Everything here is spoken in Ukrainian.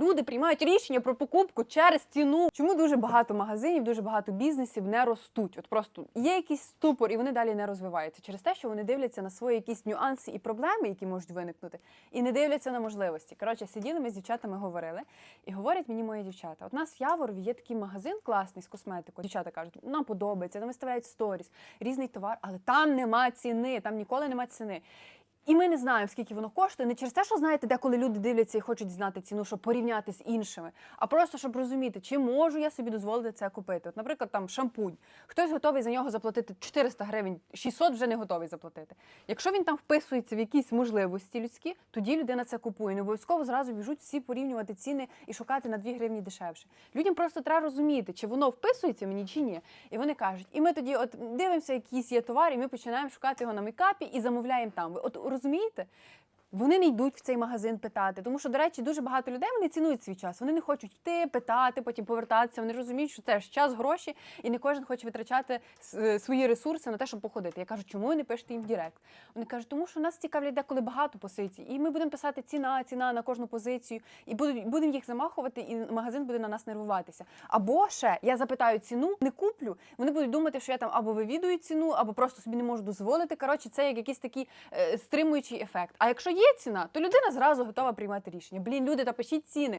люди приймають рішення про покупку через ціну. Чому дуже багато магазинів, дуже багато бізнесів не ростуть? От просто є якийсь ступор, і вони далі не розвиваються через те, що вони дивляться на свої якісь нюанси і проблеми, які можуть виникнути, і не дивляться на можливості. Коротше, сиділи ми з дівчатами, говорили, і говорять мені мої дівчата: от у нас в Яворові є такий магазин класний з косметикою. Дівчата кажуть, нам подобається, там виставляють сторіс, різний товар, але там нема ціни, там ніколи нема ціни. І ми не знаємо, скільки воно коштує. Не через те, що знаєте, деколи люди дивляться і хочуть знати ціну, щоб порівняти з іншими, а просто щоб розуміти, чи можу я собі дозволити це купити. От, наприклад, там шампунь. Хтось готовий за нього заплатити 400 гривень, 600 вже не готовий заплатити. Якщо він там вписується в якісь можливості людські, тоді людина це купує. Не обов'язково зразу біжуть всі порівнювати ціни і шукати на 2 гривні дешевше. Людям просто треба розуміти, чи воно вписується мені чи ні. І вони кажуть, і ми тоді от дивимося, якийсь є товар, і ми починаємо шукати його на мейкапі і замовляємо там. От розумієте? Вони не йдуть в цей магазин питати, тому що, до речі, дуже багато людей вони цінують свій час. Вони не хочуть йти, питати, потім повертатися. Вони розуміють, що це ж час, гроші, і не кожен хоче витрачати е, свої ресурси на те, щоб походити. Я кажу, чому ви не пишете їм в Директ? Вони кажуть, тому що нас цікавлять деколи багато позицій, і ми будемо писати ціна, ціна на кожну позицію, і будемо їх замахувати, і магазин буде на нас нервуватися. Або ще я запитаю ціну, не куплю. Вони будуть думати, що я там або вивідую ціну, або просто собі не можу дозволити. Коротше, це як якийсь такий е, стримуючий ефект. А якщо є ціна, то людина зразу готова приймати рішення. Блін, люди, та пишіть ціни.